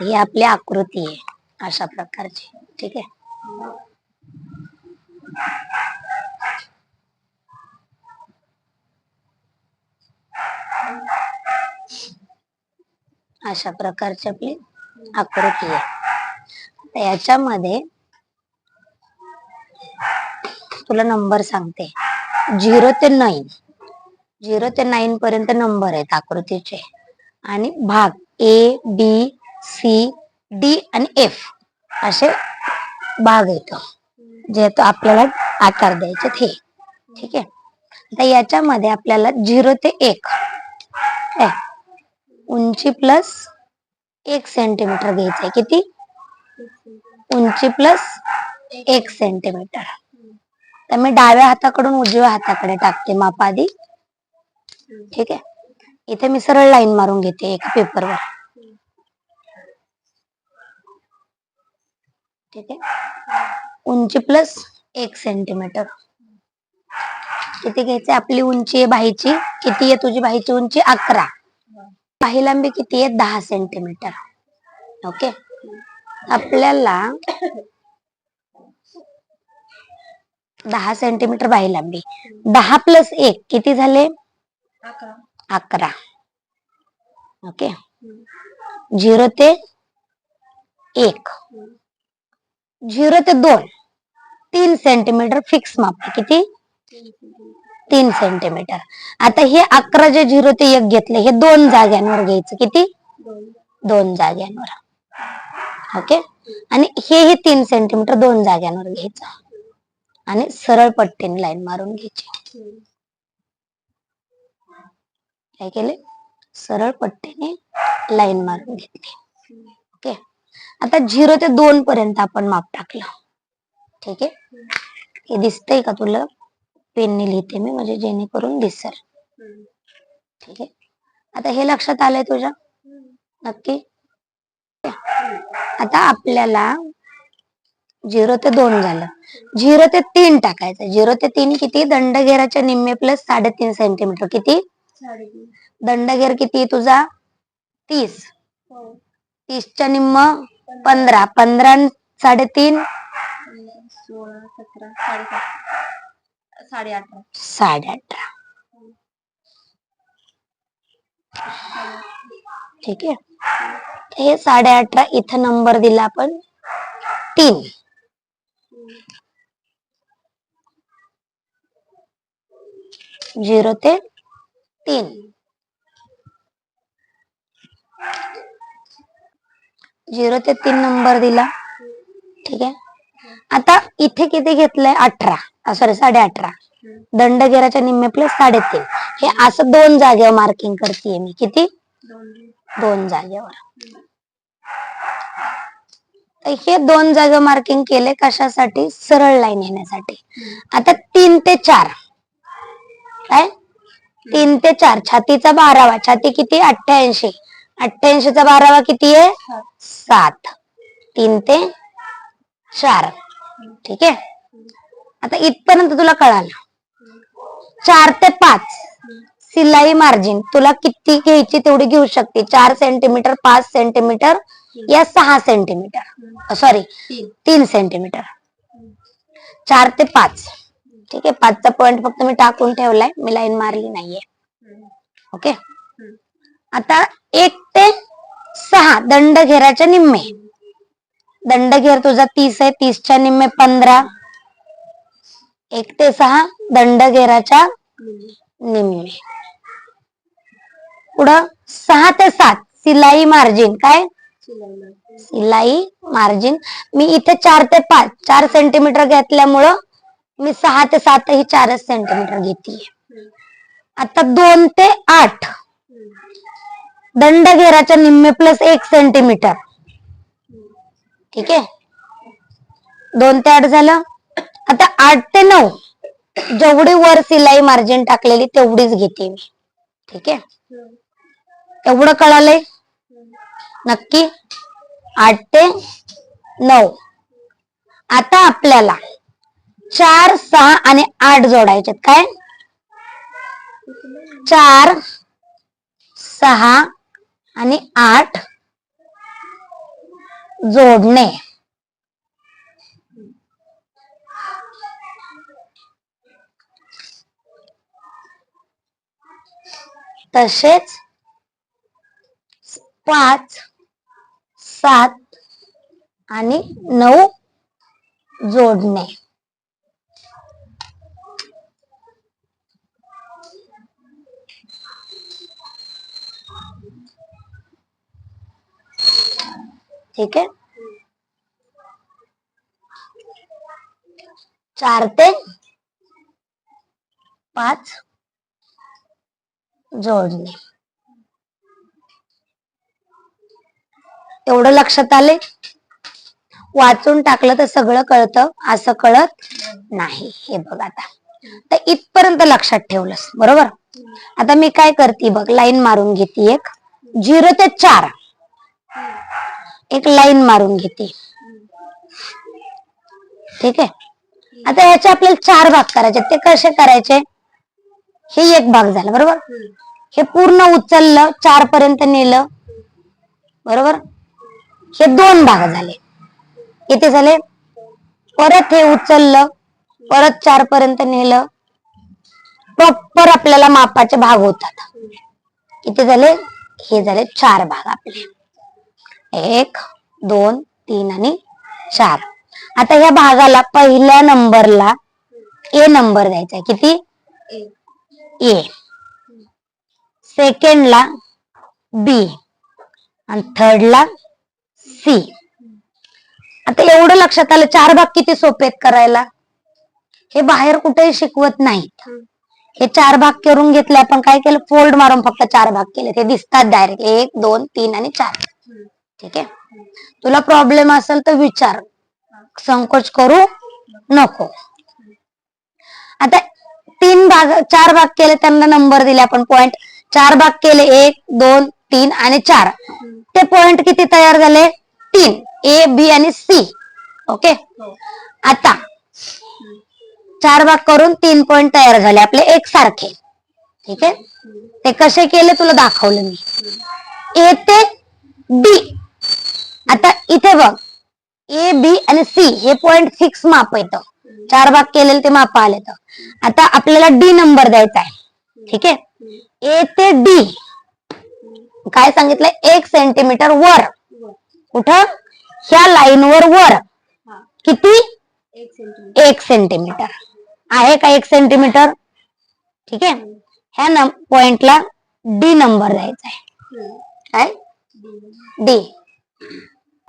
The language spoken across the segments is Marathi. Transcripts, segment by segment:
ही आपली आकृती आहे अशा प्रकारची. ठीक आहे? अशा प्रकारची आपली आकृती आहे. याच्यामध्ये तुला नंबर सांगते. झिरो ते नाईन. झिरो ते नाईन पर्यंत नंबर आहेत आकृतीचे. आणि भाग ए बी सी डी आणि एफ असे भाग येतो. जे आपल्याला आकार द्यायचे हे. ठीक आहे? आता याच्यामध्ये आपल्याला झिरो ते एक उंची प्लस एक सेंटीमीटर घ्यायचंय किती? उंची प्लस एक सेंटीमीटर. तर मी डाव्या हाताकडून उजव्या हाताकडे टाकते माप आधी. ठीक आहे? इथे मी सरळ लाईन मारून घेते एका पेपरवर ठीक आहे. उंची प्लस एक सेंटीमीटर किती घ्यायचे? आपली उंची आहे बाहीची. किती आहे तुझी बाहीची उंची? अकरा. बाही लांबी किती आहे? दहा सेंटीमीटर ओके आपल्याला दहा सेंटीमीटर बाही लांबी दहा प्लस एक किती झाले? अकरा. ओके झिरो ते एक. झिरो ते दोन. तीन सेंटीमीटर फिक्स माप. किती? तीन सेंटीमीटर आता हे अकरा जे झिरो ते एक घेतले हे दोन जाग्यांवर घ्यायचं. किती? दोन जाग्यांवर. ओके आणि हे ही तीन सेंटीमीटर दोन जाग्यांवर घ्यायचं. आणि सरळ पट्टीने लाईन मारून घ्यायची. काय केले? सरळ पट्टीने लाईन मारून घेतली. ओके आता झिरो ते दोन पर्यंत आपण माप टाकलं. ठीक आहे? हे दिसतंय का तुला? पेनने लिहिते मी म्हणजे जेणेकरून दिसल. ठीक आहे? आता हे लक्षात आलंय तुझ्या? नक्की? आता आपल्याला झिरो ते दोन झालं. झिरो ते तीन टाकायचं. झिरो ते तीन किती? दंडघेराच्या निम्मे प्लस साडेतीन सेंटीमीटर किती? दंडघेर किती तुझा? तीस. तीसच्या निम्म पंधरा. पंधरा साडेतीन? सोळा सतरा साडेसात साडे अठरा साडे अठरा ठीक आहे. तर हे साडे अठरा इथं नंबर दिला आपण. तीन. झिरो ते तीन. झिरो ते तीन नंबर दिला. ठीक आहे? आता इथे किती घेतलंय? अठरा. सॉरी साडे अठरा दंडगेराच्या निम्मे प्लस साडेतीन. हे असं दोन जागेवर मार्किंग करते मी. किती? दोन जागेवर. तर हे दोन जागे मार्किंग केले कशासाठी? सरळ लाईन येण्यासाठी. आता तीन ते चार. काय? तीन ते चार. छातीचा बारावा. छाती किती? अठ्ठ्याऐंशी. अठ्ठ्याऐंशीचा बारावा किती आहे? सात. तीन ते चार. ठीक आहे? आता इथपर्यंत तुला कळालं. चार ते पाच. सिलाई मार्जिन तुला किती घ्यायची तेवढी घेऊ शकते. चार सेंटीमीटर पाच सेंटीमीटर या सहा सेंटीमीटर सॉरी तीन. सेंटीमीटर चार ते पाच. ठीक आहे? पाचचा पॉइंट फक्त मी टाकून ठेवलाय. मी लाईन मारली नाहीये. ओके आता एक ते सहा दंडघेराच्या निम्मे. दंडघेर तुझा तीस आहे तीसच्या निम्मे पंधरा. एक ते सहा दंडघेराच्या निम्मे. पुढं सहा ते सात सिलाई मार्जिन. काय? सिलाई मार्जिन. मी इथे चार ते पाच चार सेंटीमीटर घेतल्यामुळं मी सहा ते सात ही चारच सेंटीमीटर घेते आता दोन ते आठ. दंड घेराच्या निम्मे प्लस एक सेंटीमीटर ठीक आहे? दोन ते आठ झालं. आता आठ ते नऊ. जेवढी वर सिलाई मार्जिन टाकलेली तेवढीच घेते मी. ठीक आहे? एवढं कळालंय? नक्की? आठ ते नऊ. आता आपल्याला चार सहा आणि आठ जोडायचे काय? चार सहा आणि आठ जोडणे. तसेच पाच सात आणि नऊ जोडणे. ठीक आहे? चार ते पाच. जोडणे. एवढं लक्षात आले वाचून टाकलं तर सगळं कळतं. असं कळत नाही. हे बघ आता. तर इथपर्यंत लक्षात ठेवलंस. बरोबर? आता मी काय करते? बघ लाईन मारून घेते एक. झिरो ते चार. एक लाईन मारून घेते. ठीक आहे? आता ह्याचे आपल्याला चार भाग करायचे. ते कसे करायचे? हे एक भाग झाला बरोबर? हे पूर्ण उचललं चार पर्यंत नेलं. बरोबर? हे दोन भाग झाले. किती झाले परत हे उचललं परत चार पर्यंत नेलं. प्रॉपर आपल्याला मापाचे भाग होतात. किती झाले हे झाले चार भाग आपले. एक दोन तीन आणि चार. आता या भागाला पहिल्या नंबरला ए नंबर द्यायचा किती? ए. सेकंडला बी आणि थर्डला सी. आता एवढं लक्षात आलं चार भाग किती सोपे आहेत करायला? हे बाहेर कुठेही शिकवत नाहीत. हे चार भाग करून घेतले आपण काय केलं? फोल्ड मारून फक्त चार भाग केले ते दिसतात डायरेक्ट एक दोन तीन आणि चार. ठीक आहे? तुला प्रॉब्लेम असेल तर विचार. संकोच करू नको. आता तीन भाग चार भाग केले त्यांना नंबर दिले आपण. पॉइंट चार भाग केले एक दोन तीन आणि चार. ते पॉइंट किती तयार झाले? तीन. ए बी आणि सी ओके आता चार भाग करून तीन पॉइंट तयार झाले. आपले एक सारखे. ठीक आहे? ते कसे केले? तुला दाखवलं मी. ए ते डी आता इथे बघ. ए बी आणि सी हे पॉइंट फिक्स माप येतं. चार भाग केलेले ते माप आले तर. आता आपल्याला डी नंबर द्यायचा आहे. ठीक आहे? ए ते डी काय सांगितलंय एक सेंटीमीटर वर. वर. कुठं? ह्या लाईनवर वर हा. किती? एक सेंटीमीटर एक सेंटीमीटर आहे का एक सेंटीमीटर ठीक आहे? ह्या न पॉइंटला डी नंबर द्यायचा आहे. काय? डी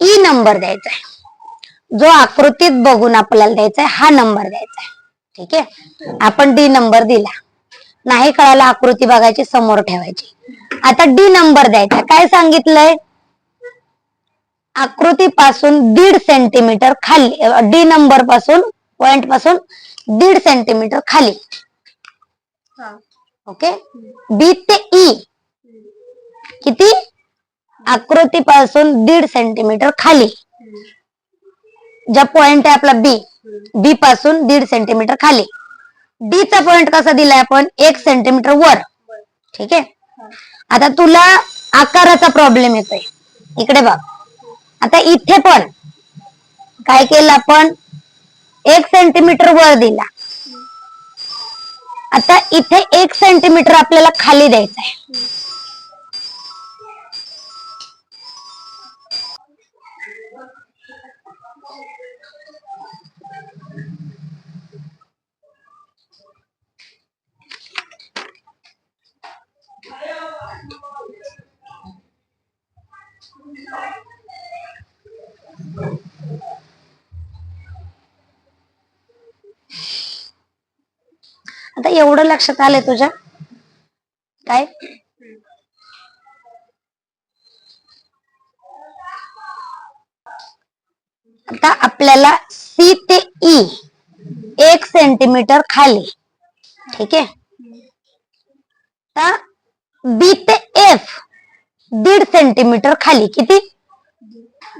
ई नंबर द्यायचा आहे. जो आकृतीत बघून आपल्याला द्यायचा आहे हा नंबर द्यायचा आहे. ठीक आहे? आपण डी नंबर दिला. नाही कळायला आकृती बघायची समोर ठेवायची. आता डी नंबर द्यायचा. काय सांगितलंय? आकृतीपासून दीड सेंटीमीटर खाली डी नंबरपासून पॉइंटपासून दीड सेंटीमीटर खाली. ओके बी ते ई किती? आकृतीपासून दीड सेंटीमीटर खाली. ज्या पॉइंट आहे आपला बी बी पासून दीड सेंटीमीटर खाली. डी चा पॉइंट कसा दिलाय आपण? एक सेंटीमीटर वर. ठीक आहे? आता तुला आकाराचा प्रॉब्लेम येतोय. इकडे बघ. आता इथे पण काय केलं आपण? एक सेंटीमीटर वर दिला. आता इथे एक सेंटीमीटर आपल्याला खाली द्यायचं आहे एवढं लक्षात आलंय तुझ्या? काय? आता आपल्याला सी ते ई एक सेंटीमीटर खाली. ठीक आहे? आता बी ते एफ दीड सेंटीमीटर खाली. किती?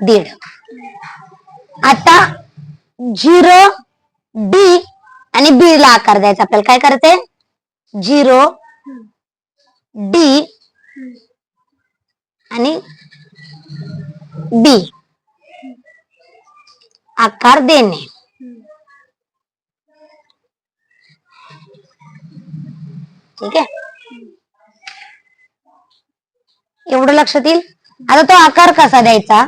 दीड. आता झिरो डी आणि बी ला आकार द्यायचा. आपल्याला काय करायचंय? झिरो डी आणि बी आकार देणे. ठीक आहे? एवढं लक्षात येईल? आता तो आकार कसा द्यायचा?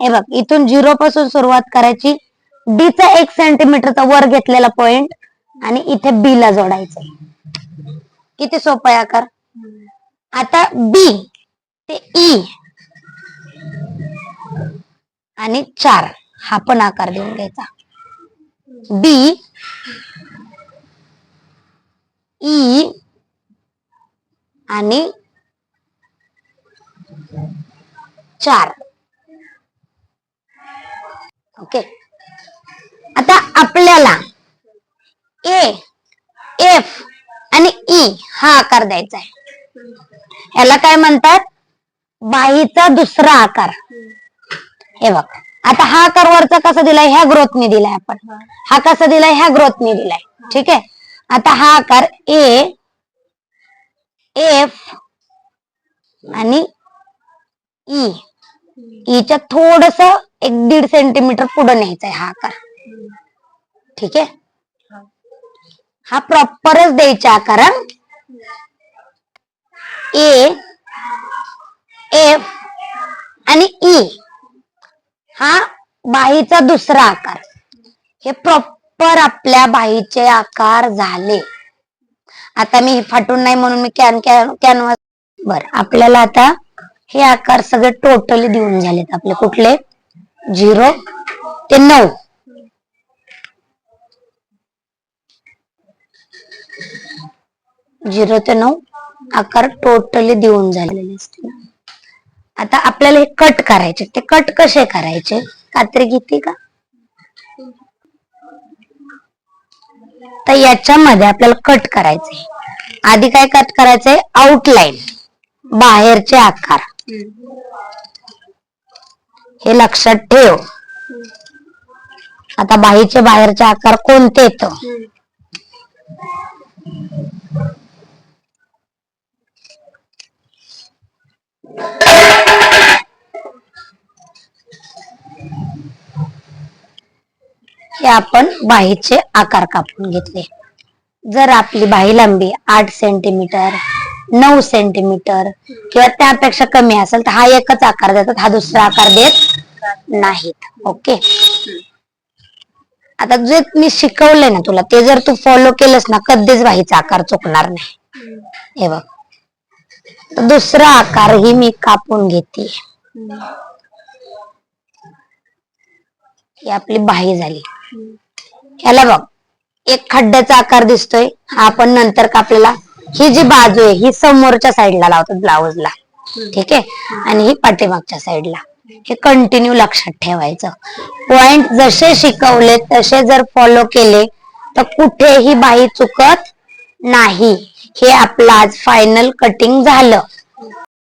हे बघ इथून झिरो पासून सुरुवात करायची. डी चा एक सेंटीमीटरचा वर घेतलेला पॉइंट आणि इथे बी ला जोडायचं. किती सोपं आहे आकार? आता बी ते ई आणि चार हा पण आकार देऊन घ्यायचा. बी ई e आणि चार. ओके आता आपल्याला ए एफ आणि ई हा आकार द्यायचा आहे. याला काय म्हणतात? बाहीचा दुसरा आकार. हे बघ. आता हा आकार वरचा कसा दिलाय? ह्या ग्रोथने दिलाय आपण. हा कसा दिलाय? ह्या ग्रोथने दिलाय. ठीक आहे? आता हा आकार ए एफ आणि ई. ईच्या थोडस एक दीड सेंटीमीटर पुढे न्यायचा आहे हा आकार. ठीक आहे? हा प्रॉपरच द्यायचा आकार ए एफ आणि ई हा बाहीचा दुसरा आकार. हे प्रॉपर आपल्या बाहीचे आकार झाले. आता मी हे फाटून नाही म्हणून मी कॅन कॅन कॅनव्हास बर आपल्याला आता हे आकार सगळे टोटली देऊन झालेत आपले कुठले? झिरो ते नऊ. झिरो ते नऊ आकार टोटली देऊन झालेले असतील आता आपल्याला हे कट करायचे. ते कट कसे करायचे? कात्री घेते का? तर याच्यामध्ये आपल्याला कट करायचे आधी काय कट करायचंय? आउटलाईन बाहेरचे आकार. हे लक्षात ठेव. आता बाहीचे बाहेरचे आकार कोणते येत? हे आपण बाहीचे आकार कापून घेतले. जर आपली बाही लांबी आठ सेंटीमीटर नऊ सेंटीमीटर किंवा त्यापेक्षा कमी असेल तर हा एकच आकार देतात हा दुसरा आकार देत नाहीत. ओके आता जे मी शिकवलंय ना तुला ते जर तू फॉलो केलंस ना कधीच बाहीचा आकार चुकणार नाही. हे बघ. दुसरा आकार ही मी कापून घेते. ही आपली बाही झाली. ह्याला बघ एक खड्ड्याचा आकार दिसतोय. हा आपण नंतर कापलेला. ही जी बाजू आहे ही समोरच्या साईडला लावतो ब्लाऊजला. ठीक आहे? आणि ही पाठीमागच्या साईडला. हे कंटिन्यू लक्षात ठेवायचं. पॉइंट जसे शिकवले तसे जर फॉलो केले तर कुठेही बाही चुकत नाही. हे आपलं आज फायनल कटिंग झालं.